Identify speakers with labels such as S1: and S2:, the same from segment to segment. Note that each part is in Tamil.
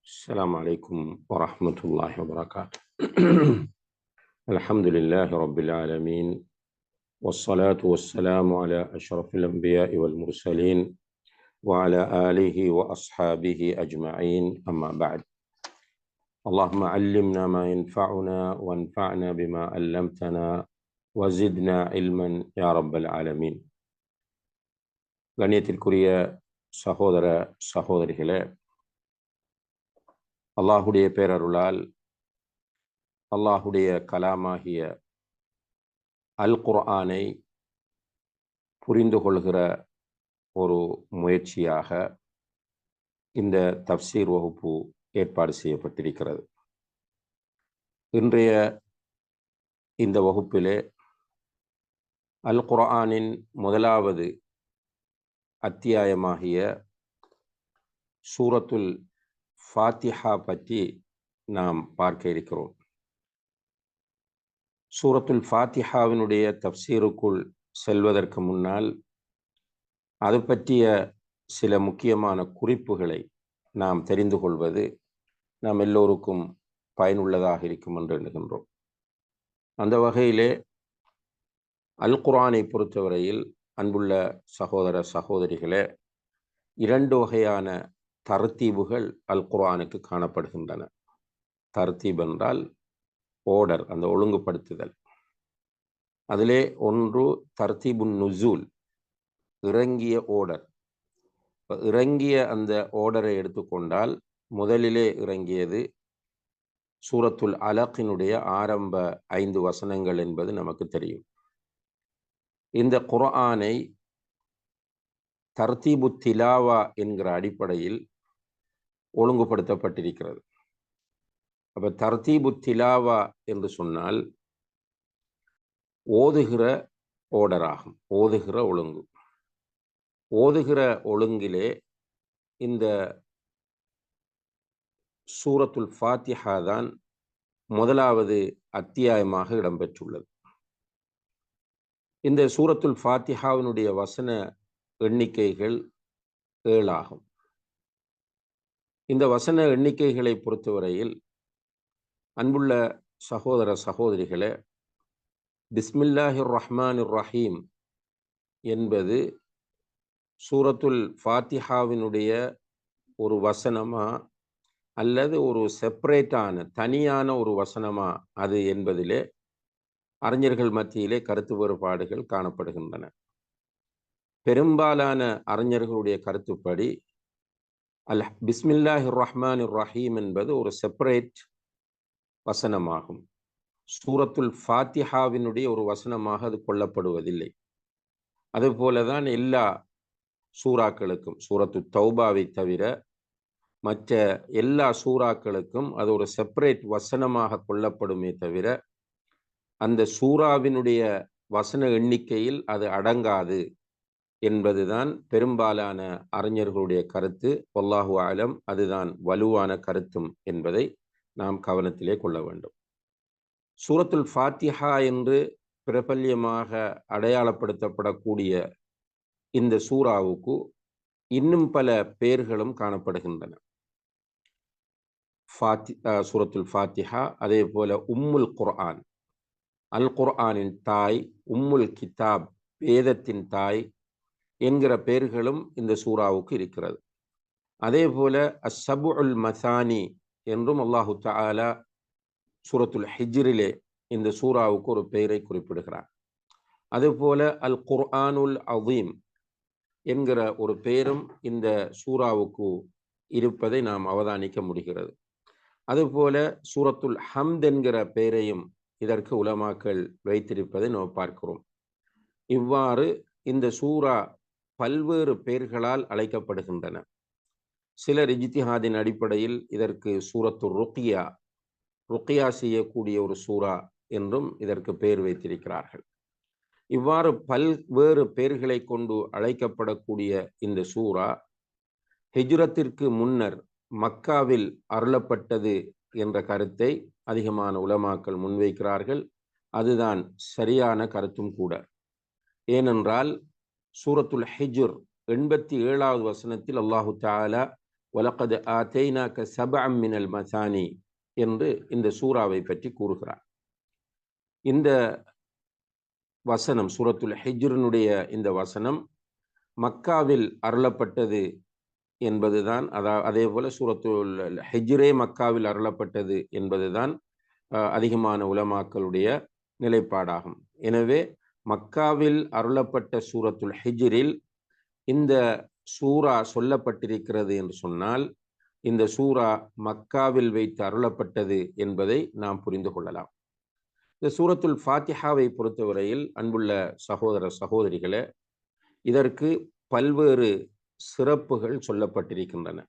S1: السلام عليكم ورحمة الله وبركاته الحمد لله رب العالمين والصلاة والسلام على أشرف الأنبياء والمرسلين وعلى آله وأصحابه أجمعين أما بعد اللهم علمنا ما ينفعنا وانفعنا بما علمتنا وزدنا علما يا رب العالمين கண்ணியத்திற்குரிய சகோதர சகோதரிகளே அல்லாஹுடைய பேரருளால் அல்லாஹுடைய கலாமாகிய அல் குர்ஆனை புரிந்து கொள்கிற ஒரு முயற்சியாக இந்த தப்சீர் வகுப்பு ஏற்பாடு செய்யப்பட்டிருக்கிறது. இன்றைய இந்த வகுப்பிலே அல் குர்ஆனின் முதலாவது அத்தியாயமாகிய சூரத்துல் ஃபாத்திஹா பற்றி நாம் பார்க்க இருக்கிறோம். சூரத்துல் ஃபாத்திஹாவினுடைய தப்சீருக்குள் செல்வதற்கு முன்னால் அது பற்றிய சில முக்கியமான குறிப்புகளை நாம் தெரிந்து கொள்வது நாம் எல்லோருக்கும் பயனுள்ளதாக இருக்கும் என்று எண்ணுகின்றோம். அந்த வகையிலே அல் குரானை பொறுத்தவரையில் அன்புள்ள சகோதர சகோதரிகளே இரண்டு வகையான தர்த்தீபுகள் அல் குர்ஆனுக்கு காணப்படுகின்றன. தர்த்தீப் என்றால் ஓடர் அந்த ஒழுங்குபடுத்துதல். அதிலே ஒன்று தர்த்தீபுன் நுசூல் இறங்கிய ஓடர் இறங்கிய அந்த ஓடரை எடுத்துக்கொண்டால் முதலிலே இறங்கியது சூரத்துல் அலக்கினுடைய ஆரம்ப ஐந்து வசனங்கள் என்பது நமக்கு தெரியும். இந்த குர்ஆனை தர்த்தீபு திலாவா என்கிற அடிப்படையில் ஒழுங்குபடுத்தப்பட்டிருக்கிறது. அப்ப தர்த்தீபு திலாவா என்று சொன்னால் ஓதுகிற ஓடராகும் ஓதுகிற ஒழுங்கு. ஓதுகிற ஒழுங்கிலே இந்த சூரத்துல் ஃபாத்திஹா தான் முதலாவது அத்தியாயமாக இடம்பெற்றுள்ளது. இந்த சூரத்துல் ஃபாத்திஹாவினுடைய வசன எண்ணிக்கைகள் ஏழாகும். இந்த வசன எண்ணிக்கைகளை பொறுத்தவரையில் அன்புள்ள சகோதர சகோதரிகளே பிஸ்மில்லாஹிர் ரஹ்மான் ரஹீம் என்பது சூரத்துல் ஃபாத்திஹாவினுடைய ஒரு வசனமா அல்லது ஒரு செப்பரேட்டான தனியான ஒரு வசனமா அது என்பதிலே அறிஞர்கள் மத்தியிலே கருத்து வேறுபாடுகள் காணப்படுகின்றன. பெரும்பாலான அறிஞர்களுடைய கருத்துப்படி அல் பிஸ்மில்லாஹி ரஹ்மான் ரஹீம் என்பது ஒரு செப்பரேட் வசனமாகும். சூரத்துல் ஃபாத்திஹாவினுடைய ஒரு வசனமாக அது கொள்ளப்படுவதில்லை. அதுபோலதான் எல்லா சூறாக்களுக்கும் சூரத்து தௌபாவை தவிர மற்ற எல்லா சூறாக்களுக்கும் அது ஒரு செப்பரேட் வசனமாக கொள்ளப்படுமே தவிர அந்த சூறாவினுடைய வசன எண்ணிக்கையில் அது அடங்காது. என்பதுதான் பெரும்பாலான அறிஞர்களுடைய கருத்து. ஒல்லாஹு ஆலம் அதுதான் வலுவான கருத்தும் என்பதை நாம் கவனத்திலே கொள்ள வேண்டும். சூரத்துல் ஃபாத்திஹா என்று பிரபல்யமாக அடையாளப்படுத்தப்படக்கூடிய இந்த சூறாவுக்கு இன்னும் பல பெயர்களும் காணப்படுகின்றன. ஃபாத்தி சூரத்துல் ஃபாத்திஹா அதே போல உம்முல் குர்ஆன். அல் குர்ஆனின் தாய் உம்முல் கிதாப் வேதத்தின் தாய் என்கிற பெயர்களும் இந்த சூறாவுக்கு இருக்கிறது. அதே போல அசபு உல் மசானி என்றும் அல்லாஹு தாலா சூரத்துல் ஹிஜ்ரிலே இந்த சூறாவுக்கு ஒரு பெயரை குறிப்பிடுகிறார். அதுபோல அல் குர்ஆனுல் அவீம் என்கிற ஒரு பெயரும் இந்த சூறாவுக்கு இருப்பதை நாம் அவதானிக்க முடிகிறது. அதுபோல சூரத்துல் ஹம்த் என்கிற பெயரையும் இதற்கு உலமாக்கள் வைத்திருப்பதை நாம் பார்க்கிறோம். இவ்வாறு இந்த சூறா பல்வேறு பெயர்களால் அழைக்கப்படுகின்றன. சிலர் இஜித்திஹாதின் அடிப்படையில் இதற்கு சூரத்து ருக்கியா ருக்கியா செய்யக்கூடிய ஒரு சூறா என்றும் இதற்கு பெயர் வைத்திருக்கிறார்கள். இவ்வாறு பல்வேறு பெயர்களை கொண்டு அழைக்கப்படக்கூடிய இந்த சூறா ஹிஜ்ரத்திற்கு முன்னர் மக்காவில் அருளப்பட்டது என்ற கருத்தை அதிகமான உலமாக்கள் முன்வைக்கிறார்கள். அதுதான் சரியான கருத்தும் கூட. ஏனென்றால் சூரத்துல் ஹிஜுர் எண்பத்தி ஏழாவது வசனத்தில் அல்லாஹு தாலா வலக்கது க செப அம்மினல் மசானி என்று இந்த சூறாவை பற்றி கூறுகிறார். இந்த வசனம் சூரத்துல் ஹிஜ்ரனுடைய இந்த வசனம் மக்காவில் அருளப்பட்டது என்பதுதான் அதா அதே போல சூரத்துல் ஹெஜ்ரே மக்காவில் அருளப்பட்டது என்பதுதான் அதிகமான உலமாக்களுடைய நிலைப்பாடாகும். எனவே மக்காவில் அருளப்பட்ட சூரத்துல் ஹிஜிரில் இந்த சூரா சொல்லப்பட்டிருக்கிறது என்று சொன்னால் இந்த சூரா மக்காவில் வைத்து அருளப்பட்டது என்பதை நாம் புரிந்து கொள்ளலாம். இந்த சூரத்துல் ஃபாத்திஹாவை பொறுத்தவரையில் அன்புள்ள சகோதர சகோதரிகளே இதற்கு பல்வேறு சிறப்புகள் சொல்லப்பட்டிருக்கின்றன.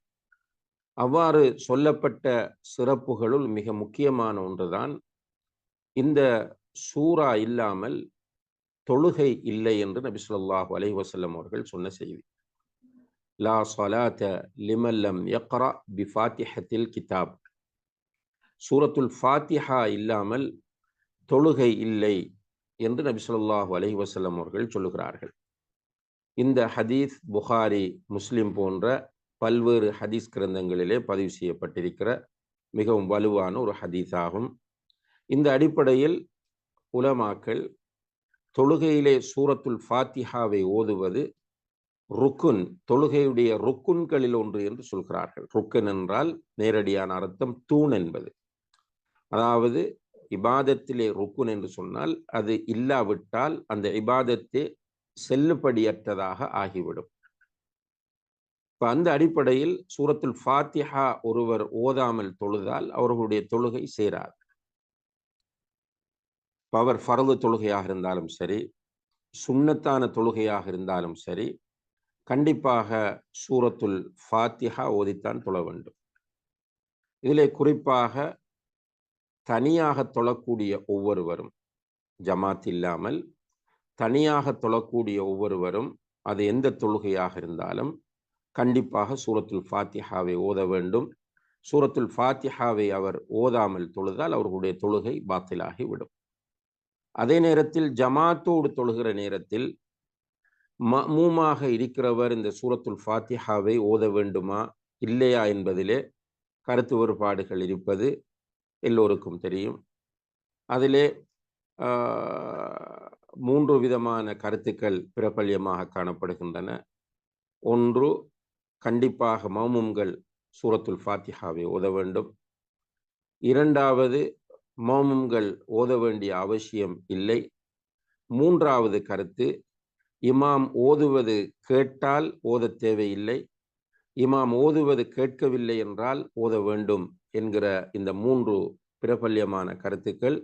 S1: அவ்வாறு சொல்லப்பட்ட சிறப்புகளுள் மிக முக்கியமான ஒன்றுதான் இந்த சூரா இல்லாமல் தொழுகை இல்லை என்று நபி சொல்லாஹு அலை வசல்லம் அவர்கள் சொன்ன செய்தி. லா சொலாத்த லிமல்லம் யக்ரா பி ஃபாத்திஹத்தில் கிதாப். சூரத்துல் ஃபாத்திஹா இல்லாமல் தொழுகை இல்லை என்று நபி சொல்லாஹு அலை வசல்லம் அவர்கள் சொல்லுகிறார்கள். இந்த ஹதீஸ் புகாரி முஸ்லிம் போன்ற பல்வேறு ஹதீஸ் கிரந்தங்களிலே பதிவு செய்யப்பட்டிருக்கிற மிகவும் வலுவான ஒரு ஹதீஸ் ஆகும் இந்த அடிப்படையில் உலமாக்கள் தொழுகையிலே சூரத்துல் ஃபாத்திஹாவை ஓதுவது ருக்குன் தொழுகையுடைய ருக்குன்களில் ஒன்று என்று சொல்கிறார்கள். ருக்குன் என்றால் நேரடியான அர்த்தம் தூண் என்பது. அதாவது இபாதத்திலே ருக்குன் என்று சொன்னால் அது இல்லாவிட்டால் அந்த இபாதத்தை செல்லுபடியற்றதாக ஆகிவிடும். இப்ப அந்த அடிப்படையில் சூரத்துல் ஃபாத்திஹா ஒருவர் ஓதாமல் தொழுதால் அவர்களுடைய தொழுகை சேராது. பவர் ஃபரது தொழுகையாக இருந்தாலும் சரி சுண்ணத்தான தொழுகையாக இருந்தாலும் சரி கண்டிப்பாக சூரத்துல் ஃபாத்திஹா ஓதித்தான் தொழ வேண்டும். இதிலே குறிப்பாக தனியாக தொழக்கூடிய ஒவ்வொருவரும் ஜமாத் இல்லாமல் தனியாக தொழக்கூடிய ஒவ்வொருவரும் அது எந்த தொழுகையாக இருந்தாலும் கண்டிப்பாக சூரத்துல் ஃபாத்திஹாவை ஓத வேண்டும். சூரத்துல் ஃபாத்திஹாவை அவர் ஓதாமல் தொழுதால் அவர்களுடைய தொழுகை பாத்திலாகி விடும். அதே நேரத்தில் ஜமாத்தோடு தொழுகிற நேரத்தில் மமூமாக இருக்கிறவர் இந்த சூரத்துல் ஃபாத்திஹாவை ஓத வேண்டுமா இல்லையா என்பதிலே கருத்து வேறுபாடுகள் இருப்பது எல்லோருக்கும் தெரியும். அதிலே மூன்று விதமான கருத்துக்கள் பிரபல்யமாக காணப்படுகின்றன. ஒன்று கண்டிப்பாக மௌமும்கள் சூரத்துல் ஃபாத்திஹாவை ஓத வேண்டும். இரண்டாவது இமாமும்கள் ஓத வேண்டிய அவசியம் இல்லை. மூன்றாவது கருத்து இமாம் ஓதுவது கேட்டால் ஓத தேவையில்லை. இமாம் ஓதுவது கேட்கவில்லை என்றால் ஓத வேண்டும் என்கிற இந்த மூன்று பிரபல்யமான கருத்துக்கள்.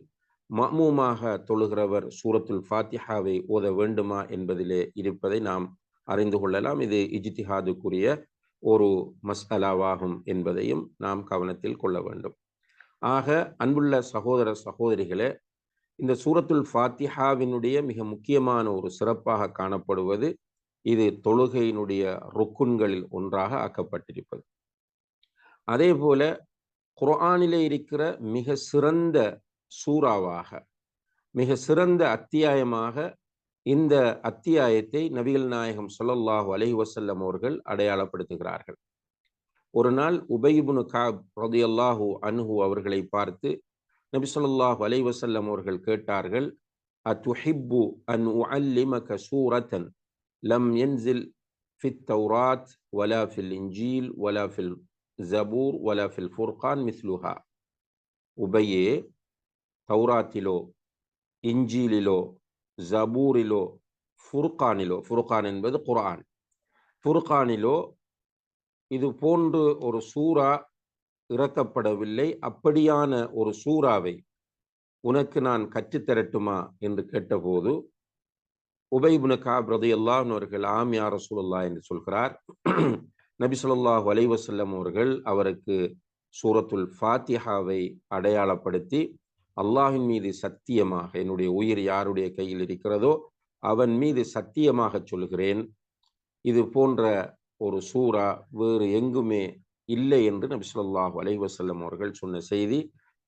S1: மமூமாக தொழுகிறவர் சூரத்துல் ஃபாத்திஹாவை ஓத வேண்டுமா என்பதிலே இருப்பதை நாம் அறிந்து கொள்ளலாம். இது இஜித்திஹாதுக்குரிய ஒரு மஸ்அலாவாகும் என்பதையும் நாம் கவனத்தில் கொள்ள வேண்டும். ஆக அன்புள்ள சகோதர சகோதரிகளே இந்த சூரத்துல் ஃபாத்திஹாவினுடைய மிக முக்கியமான ஒரு சிறப்பாக காணப்படுவது இது தொழுகையினுடைய ருக்குன்களில் ஒன்றாக ஆக்கப்பட்டிருப்பது. அதே போல குர்ஆனிலே இருக்கிற மிக சிறந்த சூறாவாக மிக சிறந்த அத்தியாயமாக இந்த அத்தியாயத்தை நபிகள் நாயகம் சொல்லல்லாஹு அலஹி வசல்லம் அவர்கள் அடையாளப்படுத்துகிறார்கள். ஒரு நாள் உபயிபுனு காப் ரதியல்லாஹு அன்ஹு அவர்களை பார்த்து நபி சொல்லாஹு அலை வசல்லம் அவர்கள் கேட்டார்கள் அத்துஹிப்பு அன் உஅல்லிமக சூரத்தன்? லம் என்சில் ஃபித் தௌராத் வலா ஃபில் இன்ஜீல் வலா ஃபில் ஜபூர் வலா ஃபில் ஃபுர்கான் மிஸ்லுஹா? உபையே தௌராத்திலோ இஞ்சிலிலோ ஜபூரிலோ ஃபுர்கானிலோ ஃபுர்கான் என்பது குர்ஆன். ஃபுர்கானிலோ இது போன்று ஒரு சூறா இறக்கப்படவில்லை. அப்படியான ஒரு சூறாவை உனக்கு நான் கற்றுத்தரட்டுமா என்று கேட்டபோது உபைபுன காப் ரதி அல்லாஹர்கள் ஆம் யார் சூழல்லா என்று சொல்கிறார். நபி சொல்லாஹ் வலைவசல்லம் அவர்கள் அவருக்கு சூரத்துல் ஃபாத்திஹாவை அடையாளப்படுத்தி அல்லாஹின் மீது சத்தியமாக என்னுடைய உயிர் யாருடைய கையில் இருக்கிறதோ அவன் மீது சத்தியமாக சொல்கிறேன் இது போன்ற ஒரு சூறா வேறு எங்குமே இல்லை என்று நபி சொல்லாஹு அலைவசல்லம் அவர்கள் சொன்ன செய்தி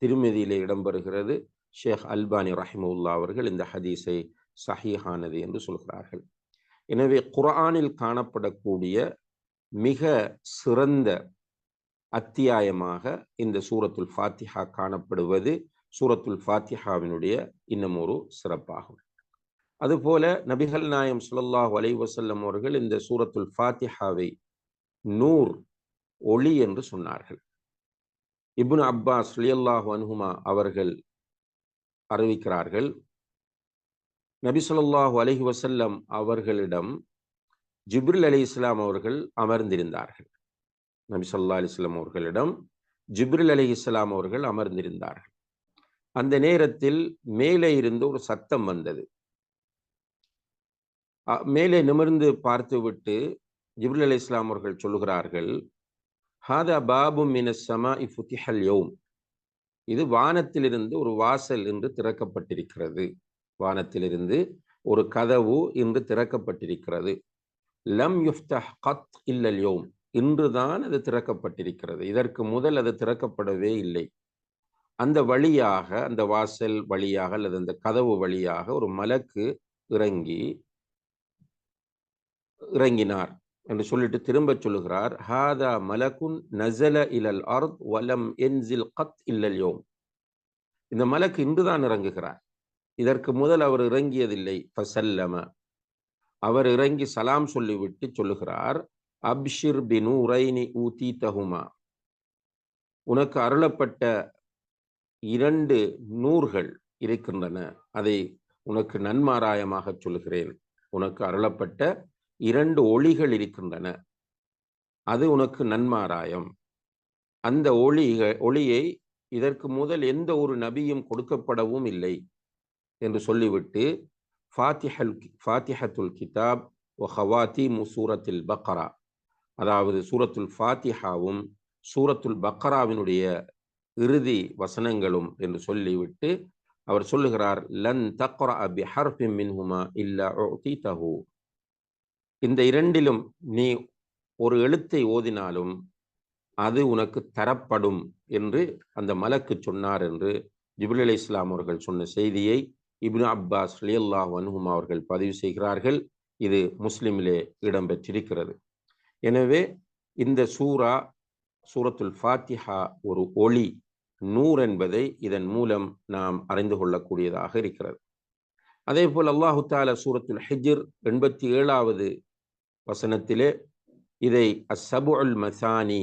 S1: திருமதியிலே இடம்பெறுகிறது. ஷேக் அல்பானி ரஹிமுல்லா அவர்கள் இந்த ஹதீஸை சஹீஹானது என்று சொல்கிறார்கள். எனவே குரானில் காணப்படக்கூடிய மிக சிறந்த அத்தியாயமாக இந்த சூரத்துல் ஃபாத்திஹா காணப்படுவது சூரத்துல் ஃபாத்திஹாவினுடைய இன்னும் ஒரு சிறப்பாகும். அதுபோல நபிகள் நாயம் சுல்லாஹ் அலை வசல்லம் அவர்கள் இந்த சூரத்துல் ஃபாத்திஹாவை நூர் ஒளி என்று சொன்னார்கள். இப்னு அப்பாஸ் லியல்லாஹு அனுகுமா அவர்கள் அறிவிக்கிறார்கள் நபி சொல்லாஹு அலஹி வசல்லம் அவர்களிடம் ஜிப்ரில் அலி இஸ்லாம் அவர்கள் அமர்ந்திருந்தார்கள். நபி சொல்லா அலிஸ்லாம் அவர்களிடம் ஜிப்ரில் அலி இஸ்லாம் அவர்கள் அமர்ந்திருந்தார்கள். அந்த நேரத்தில் மேலே இருந்து ஒரு சத்தம் வந்தது. மேலே நிமிர்ந்து பார்த்துவிட்டு ஜிப்ரில் அலி இஸ்லாம் அவர்கள் சொல்லுகிறார்கள் ஹாதா பாபு மினசமா இஃபுத்திஹல் யோம். இது வானத்திலிருந்து ஒரு வாசல் என்று திறக்கப்பட்டிருக்கிறது. வானத்திலிருந்து ஒரு கதவு இன்று திறக்கப்பட்டிருக்கிறது. லம் யுஃப்தஹ் கத் இல்லல் யோம். இன்றுதான் அது திறக்கப்பட்டிருக்கிறது. இதற்கு முதல் அது திறக்கப்படவே இல்லை. அந்த வழியாக அந்த வாசல் வழியாக அல்லது அந்த கதவு வழியாக ஒரு மலக்கு இறங்கி இறங்கினார் என்று சொல்லிட்டு திரும்ப சொல்லுகிறார். ஹாதா மலகுன் நசல இலல் அர்த் வலம் என்சில் கத் இல்லல்யோம் இந்த மலக்கு இன்றுதான் இறங்குகிறார். இதற்கு முதல் அவர் இறங்கியதில்லை. ஃபசல்லம. அவர் இறங்கி சலாம் சொல்லிவிட்டு சொல்லுகிறார். அப்ஷிர் பினூரைனி ஊதி தகுமா உனக்கு அருளப்பட்ட இரண்டு நூர்கள் இருக்கின்றன. அதை உனக்கு நன்மாராயமாக சொல்லுகிறேன். உனக்கு அருளப்பட்ட இரண்டு ஒளிகள் இருக்கின்றன. அது உனக்கு நன்மாராயம். அந்த ஒளிக ஒளியை இதற்கு முதல் எந்த ஒரு நபியும் கொடுக்கப்படவும் இல்லை என்று சொல்லிவிட்டு ஃபாத்திஹல் ஃபாத்திஹத்துல் கிதாப் ஒ ஹவாத்தி சூரத்தில் பக்ரா. அதாவது சூரத்துல் ஃபாத்திஹாவும் சூரத்துல் பக்ராவினுடைய இறுதி வசனங்களும் என்று சொல்லிவிட்டு அவர் சொல்லுகிறார் லன் தக்ரா பி ஹர்ஃபிம் மின்ஹுமா இல்லா தஹு இந்த இரண்டிலும் நீ ஒரு எழுத்தை ஓதினாலும் அது உனக்கு தரப்படும் என்று அந்த மலக்கு சொன்னார் என்று ஜிபுல் அலி இஸ்லாம் அவர்கள் சொன்ன செய்தியை இப்னு அப்பாஸ் அலியல்லா வன்ஹும் அவர்கள் பதிவு செய்கிறார்கள். இது முஸ்லிமிலே இடம்பெற்றிருக்கிறது. எனவே இந்த சூரா சூரத்துல் ஃபாத்திஹா ஒரு ஒளி நூர் என்பதை இதன் மூலம் நாம் அறிந்து கொள்ளக்கூடியதாக இருக்கிறது. அதே போல் அல்லாஹு தால சூரத்துல் ஹிஜிர் எண்பத்தி ஏழாவது வசனத்திலே இதை அசபு அல் மசானி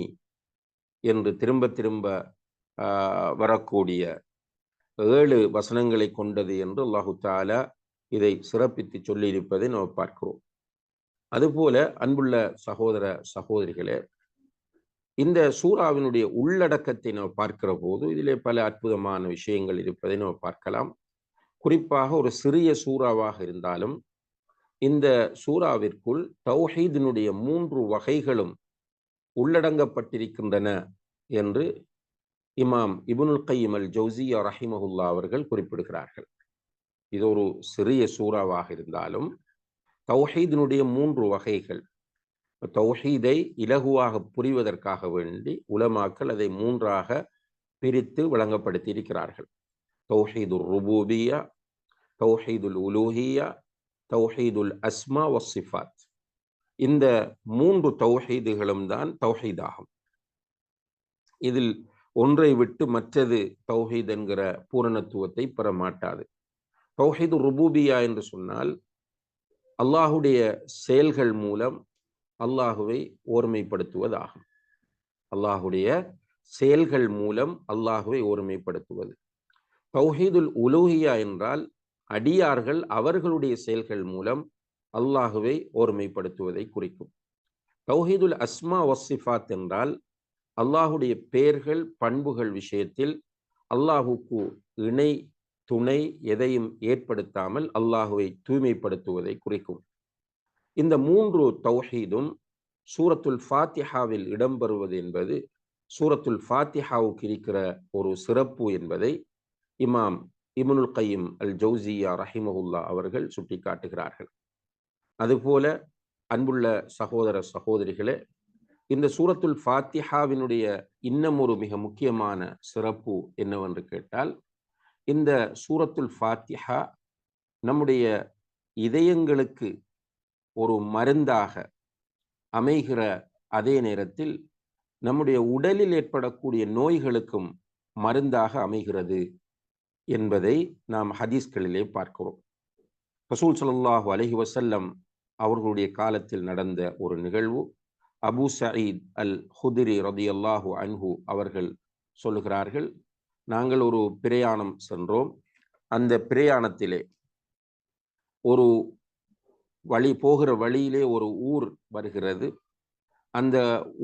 S1: என்று திரும்ப திரும்ப வரக்கூடிய ஏழு வசனங்களை கொண்டது என்று அல்லாஹு தாலா இதை சிறப்பித்து சொல்லியிருப்பதை நாம் பார்க்கிறோம். அதுபோல அன்புள்ள சகோதர சகோதரிகளே இந்த சூறாவினுடைய உள்ளடக்கத்தை நாம் பார்க்கிற போது இதிலே பல அற்புதமான விஷயங்கள் இருப்பதை நாம் பார்க்கலாம். குறிப்பாக ஒரு சிறிய சூறாவாக இருந்தாலும் இந்த சூறாவிற்குள் தௌஹீதினுடைய மூன்று வகைகளும் உள்ளடங்கப்பட்டிருக்கின்றன என்று இமாம் இபுனுல் கையம் அல் ஜவுசியா ரஹிமஹுல்லா அவர்கள் குறிப்பிடுகிறார்கள். இது ஒரு சிறிய சூறாவாக இருந்தாலும் தௌஹீதினுடைய மூன்று வகைகள் தௌஹீதை இலகுவாக புரிவதற்காக வேண்டி உலமாக்கள் அதை மூன்றாக பிரித்து வழங்கப்படுத்தி இருக்கிறார்கள் தௌஹீதுல் ருபூபியா தௌஹீதுல் உலூஹியா தௌஹீதுல் அஸ்மா வசிஃபாத் இந்த மூன்று தௌஹீதுகளும் தான் தௌஹீதாகும். இதில் ஒன்றை விட்டு மற்றது தௌஹீத் என்கிற பூரணத்துவத்தை பெற மாட்டாது. தௌஹீது ருபூபியா என்று சொன்னால் அல்லாஹுடைய செயல்கள் மூலம் அல்லாஹுவை ஓர்மைப்படுத்துவதாகும். அல்லாஹுடைய செயல்கள் மூலம் அல்லாஹுவை ஓர்மைப்படுத்துவது. தௌஹீதுல் உலூஹியா என்றால் அடியார்கள் அவர்களுடைய செயல்கள் மூலம் அல்லாஹுவை ஓர்மைப்படுத்துவதை குறிக்கும். தௌஹீதுல் அஸ்மா வசிஃபாத் என்றால் அல்லாஹுடைய பெயர்கள் பண்புகள் விஷயத்தில் அல்லாஹுக்கு இணை துணை எதையும் ஏற்படுத்தாமல் அல்லாஹுவை தூய்மைப்படுத்துவதை குறிக்கும். இந்த மூன்று தௌஹீதும் சூரத்துல் ஃபாத்திஹாவில் இடம்பெறுவது என்பது சூரத்துல் ஃபாத்திஹாவுக்கு இருக்கிற ஒரு சிறப்பு என்பதை இமாம் இமுனுல் கையும் அல் ஜவுசியா ரஹிமஹுல்லா அவர்கள் சுட்டி காட்டுகிறார்கள் அதுபோல அன்புள்ள சகோதர சகோதரிகளே இந்த சூரத்துல் ஃபாத்திஹாவினுடைய இன்னும் ஒரு மிக முக்கியமான சிறப்பு என்னவென்று கேட்டால் இந்த சூரத்துல் ஃபாத்திஹா நம்முடைய இதயங்களுக்கு ஒரு மருந்தாக அமைகிற அதே நேரத்தில் நம்முடைய உடலில் ஏற்படக்கூடிய நோய்களுக்கும் மருந்தாக அமைகிறது. என்பதை நாம் ஹதீஸ்களிலே பார்க்கிறோம். ரசூல் சல்லாஹூ அலஹி வசல்லம் அவர்களுடைய காலத்தில் நடந்த ஒரு நிகழ்வு. அபூ சயீத் அல் ஹுதிரி ரதியல்லாஹு அன்ஹு அவர்கள் சொல்லுகிறார்கள் நாங்கள் ஒரு பிரயாணம் சென்றோம். அந்த பிரயாணத்திலே ஒரு வழி போகிற வழியிலே ஒரு ஊர் வருகிறது. அந்த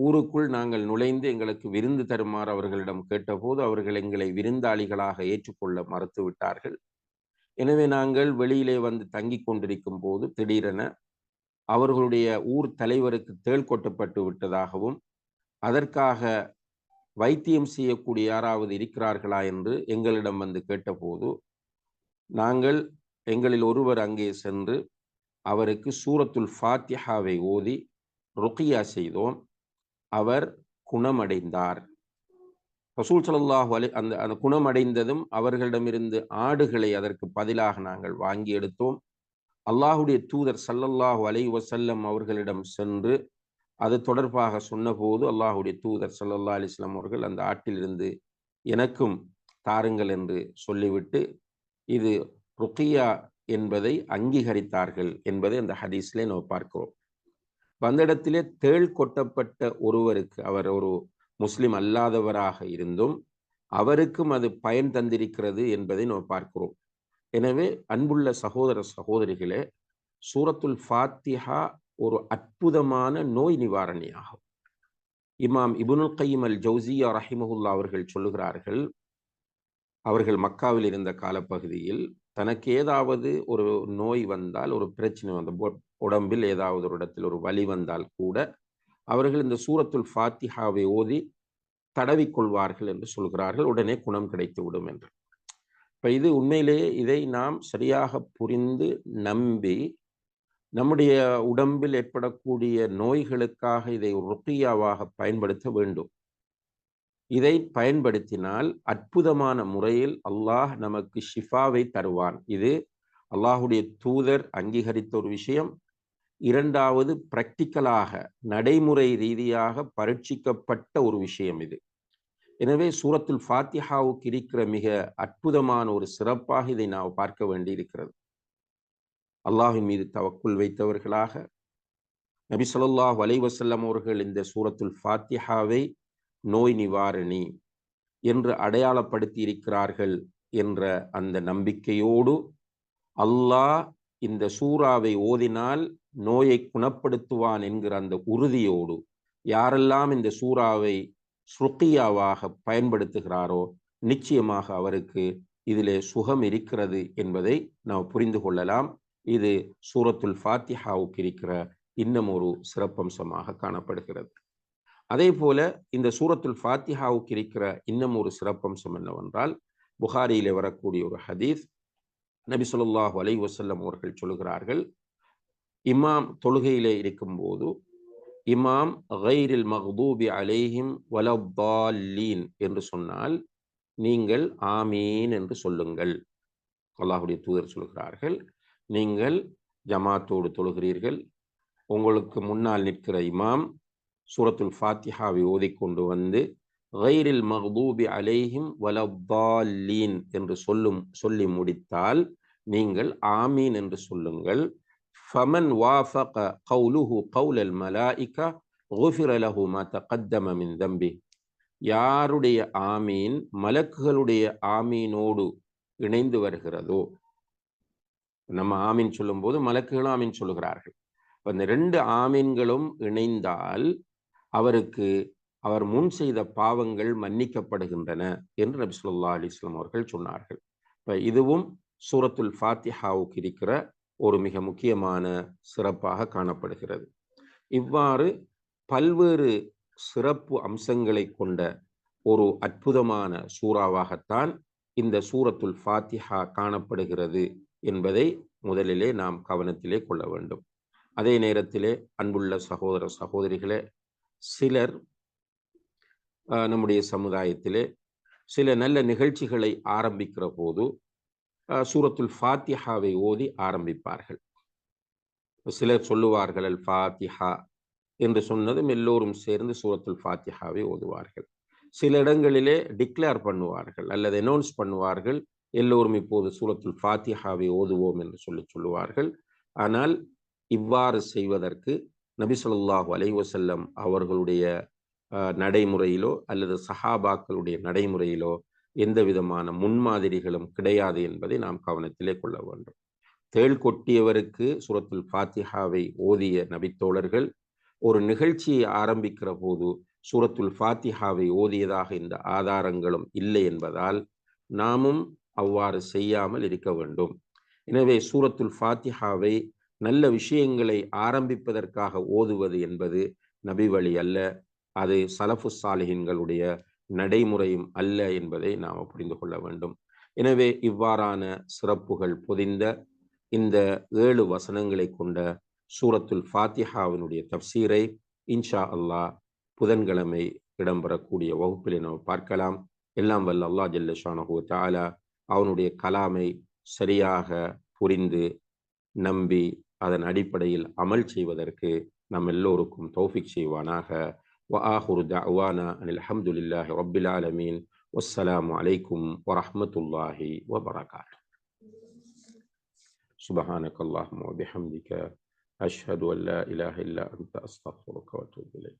S1: ஊருக்குள் நாங்கள் நுழைந்து எங்களுக்கு விருந்து தருமாறு அவர்களிடம் கேட்டபோது அவர்கள் எங்களை விருந்தாளிகளாக ஏற்றுக்கொள்ள மறுத்துவிட்டார்கள். எனவே நாங்கள் வெளியிலே வந்து தங்கி கொண்டிருக்கும் போது திடீரென அவர்களுடைய ஊர் தலைவருக்கு தேள் கொட்டப்பட்டு விட்டதாகவும் அதற்காக வைத்தியம் செய்யக்கூடிய யாராவது இருக்கிறார்களா என்று எங்களிடம் வந்து கேட்டபோது நாங்கள் எங்களில் ஒருவர் அங்கே சென்று அவருக்கு சூரத்துல் ஃபாத்திஹாவை ஓதி ருக்கியா செய்தோம். அவர் குணமடைந்தார். ரசூல் ஸல்லல்லாஹு அலி அந்த அந்த குணமடைந்ததும் அவர்களிடமிருந்து ஆடுகளை அதற்கு பதிலாக நாங்கள் வாங்கி எடுத்தோம். அல்லாஹுடைய தூதர் சல்லல்லாஹு அலை வசல்லம் அவர்களிடம் சென்று அது தொடர்பாக சொன்னபோது அல்லாஹுடைய தூதர் சல்லல்லா அலிஸ்லாம் அவர்கள் அந்த ஆட்டிலிருந்து எனக்கும் தாருங்கள் என்று சொல்லிவிட்டு இது ருக்கியா என்பதை அங்கீகரித்தார்கள் என்பதை அந்த ஹதீஸ்லே நம்ம பார்க்கிறோம். வந்த இடத்திலே தேள் கொட்டப்பட்ட ஒருவருக்கு அவர் ஒரு முஸ்லிம் அல்லாதவராக இருந்தும் அவருக்கும் அது பயன் தந்திருக்கிறது என்பதை நாம் பார்க்கிறோம். எனவே அன்புள்ள சகோதர சகோதரிகளே சூரத்துல் ஃபாத்திஹா ஒரு அற்புதமான நோய் நிவாரணியாகும். இமாம் இபுனுல் கையம் அல் ஜவுசியா ரஹிமஹுல்லா அவர்கள் சொல்லுகிறார்கள் அவர்கள் மக்காவில் இருந்த காலப்பகுதியில் தனக்கு ஏதாவது ஒரு நோய் வந்தால் ஒரு பிரச்சனை வந்த உடம்பில் ஏதாவது ஒரு இடத்தில் ஒரு வலி வந்தால் கூட அவர்கள் இந்த சூரத்துல் ஃபாத்திஹாவை ஓதி தடவிக்கொள்வார்கள் என்று சொல்கிறார்கள். உடனே குணம் கிடைத்துவிடும் என்று. இப்போ இது உண்மையிலேயே இதை நாம் சரியாக புரிந்து நம்பி நம்முடைய உடம்பில் ஏற்படக்கூடிய நோய்களுக்காக இதை ருக்கியாவாக பயன்படுத்த வேண்டும். இதை பயன்படுத்தினால் அற்புதமான முறையில் அல்லாஹ் நமக்கு ஷிஃபாவை தருவான். இது அல்லாஹுடைய தூதர் அங்கீகரித்த ஒரு விஷயம். இரண்டாவது பிராக்டிக்கலாக நடைமுறை ரீதியாக பரீட்சிக்கப்பட்ட ஒரு விஷயம் இது. எனவே சூரத்துல் ஃபாத்திஹாவுக்கு இருக்கிற மிக அற்புதமான ஒரு சிறப்பாக இதை நாம் பார்க்க வேண்டியிருக்கிறது. அல்லாஹின் மீது தவக்குள் வைத்தவர்களாக நபி சொல்லாஹ் வலைவசல்லம் அவர்கள் இந்த சூரத்துல் ஃபாத்திஹாவை நோய் நிவாரணி என்று அடையாளப்படுத்தி இருக்கிறார்கள் என்ற அந்த நம்பிக்கையோடு அல்லாஹ் இந்த சூறாவை ஓதினால் நோயை குணப்படுத்துவான் என்கிற அந்த உறுதியோடு யாரெல்லாம் இந்த சூறாவை ஸ்ருக்கியாவாக பயன்படுத்துகிறாரோ நிச்சயமாக அவருக்கு இதிலே சுகம் இருக்கிறது என்பதை நாம் புரிந்து கொள்ளலாம். இது சூரத்துல் ஃபாத்திஹாவுக்கு இருக்கிற இன்னும் ஒரு சிறப்பம்சமாக காணப்படுகிறது. அதே போல இந்த சூரத்துல் ஃபாத்திஹாவுக்கு இருக்கிற இன்னும் ஒரு சிறப்பம்சம் என்னவென்றால் புகாரியிலே வரக்கூடிய ஒரு ஹதீஸ் நபி சொல்லாஹு அலை வசல்லம் அவர்கள் சொல்லுகிறார்கள் இமாம் தொழுகையிலே இருக்கும்போது இமாம் கைரில் மஹ்தூபி அலேஹிம் வலபாலீன் என்று சொன்னால் நீங்கள் ஆமீன் என்று சொல்லுங்கள். அல்லாஹுடைய தூதர் சொல்கிறார்கள் நீங்கள் ஜமாத்தோடு தொழுகிறீர்கள். உங்களுக்கு முன்னால் நிற்கிற இமாம் சூரத்துல் ஃபாத்திஹாவை ஓதிக்கொண்டு வந்து கைரில் மஹ்தூபி அலேஹிம் வலபாலீன் என்று சொல்லும் சொல்லி முடித்தால் நீங்கள் ஆமீன் என்று சொல்லுங்கள். ஃபமன் வாஃபக கவுலுஹு கவுலல் மலாய்கா குஃபிரலஹு மா தகத்தம மின் தம்பி யாருடைய ஆமீன் மலக்குகளுடைய ஆமீனோடு இணைந்து வருகிறதோ? நம்ம ஆமீன் சொல்லும்போது மலக்குகளும் ஆமீன் சொல்லுகிறார்கள். அந்த ரெண்டு ஆமீன்களும் இணைந்தால் அவருக்கு அவர் முன் செய்த பாவங்கள் மன்னிக்கப்படுகின்றன என்று நபி சொல்லா அலிஸ்லாம் அவர்கள் சொன்னார்கள். இப்போ இதுவும் சூரத்துல் ஃபாத்திஹாவுக்கு இருக்கிற ஒரு மிக முக்கியமான சிறப்பாக காணப்படுகிறது. இவ்வாறு பல்வேறு சிறப்பு அம்சங்களை கொண்ட ஒரு அற்புதமான சூறாவாகத்தான் இந்த சூரத்துல் ஃபாத்திஹா காணப்படுகிறது என்பதை முதலிலே நாம் கவனத்திலே கொள்ள வேண்டும். அதே நேரத்திலே அன்புள்ள சகோதர சகோதரிகளே சிலர் நம்முடைய சமுதாயத்திலே சில நல்ல நிகழ்ச்சிகளை ஆரம்பிக்கிற போது சூரத்துல் ஃபாத்திஹாவை ஓதி ஆரம்பிப்பார்கள். சிலர் சொல்லுவார்கள் அல் ஃபாத்திஹா என்று சொன்னதும் எல்லோரும் சேர்ந்து சூரத்துல் ஃபாத்திஹாவை ஓதுவார்கள். சில இடங்களிலே டிக்ளேர் பண்ணுவார்கள் அல்லது அனௌன்ஸ் பண்ணுவார்கள் எல்லோரும் இப்போது சூரத்துல் ஃபாத்திஹாவை ஓதுவோம் என்று சொல்லி சொல்லுவார்கள். ஆனால் இவ்வாறு செய்வதற்கு நபி சொல்லாஹு அலைவசல்லம் அவர்களுடைய நடைமுறையிலோ அல்லது சஹாபாக்களுடைய நடைமுறையிலோ எந்த விதமான முன்மாதிரிகளும் கிடையாது என்பதை நாம் கவனத்திலே கொள்ள வேண்டும். தேள் கொட்டியவருக்கு சுரத்துல் ஃபாத்திஹாவை ஓதிய நபித்தோழர்கள் ஒரு நிகழ்ச்சியை ஆரம்பிக்கிற போது சூரத்துல் ஃபாத்திஹாவை ஓதியதாக இந்த ஆதாரங்களும் இல்லை என்பதால் நாமும் அவ்வாறு செய்யாமல் இருக்க வேண்டும். எனவே சூரத்துல் ஃபாத்திஹாவை நல்ல விஷயங்களை ஆரம்பிப்பதற்காக ஓதுவது என்பது நபி வழி அல்ல. அது சலஃபு சாலிஹின்களுடைய நடைமுறையும் அல்ல என்பதை நாம் புரிந்து கொள்ள வேண்டும். எனவே இவ்வாறான சிறப்புகள் பொதிந்த இந்த ஏழு வசனங்களை கொண்ட சூரத்துல் ஃபாத்திஹாவினுடைய தப்சீரை இன்ஷா அல்லாஹ் புதன்கிழமை இடம்பெறக்கூடிய வகுப்பிலே நாம் பார்க்கலாம். எல்லாம் வல்ல அல்லா ஜல்லஷானஹூ தாலா அவனுடைய கலாமை சரியாக புரிந்து நம்பி அதன் அடிப்படையில் அமல் செய்வதற்கு நம் எல்லோருக்கும் தௌஃபிக் செய்வானாக. وآخر دعوانا أن الحمد لله رب العالمين والسلام عليكم ورحمة الله وبركاته. سبحانك اللهم وبحمدك أشهد أن لا إله إلا أنت أستغفرك وأتوب إليك.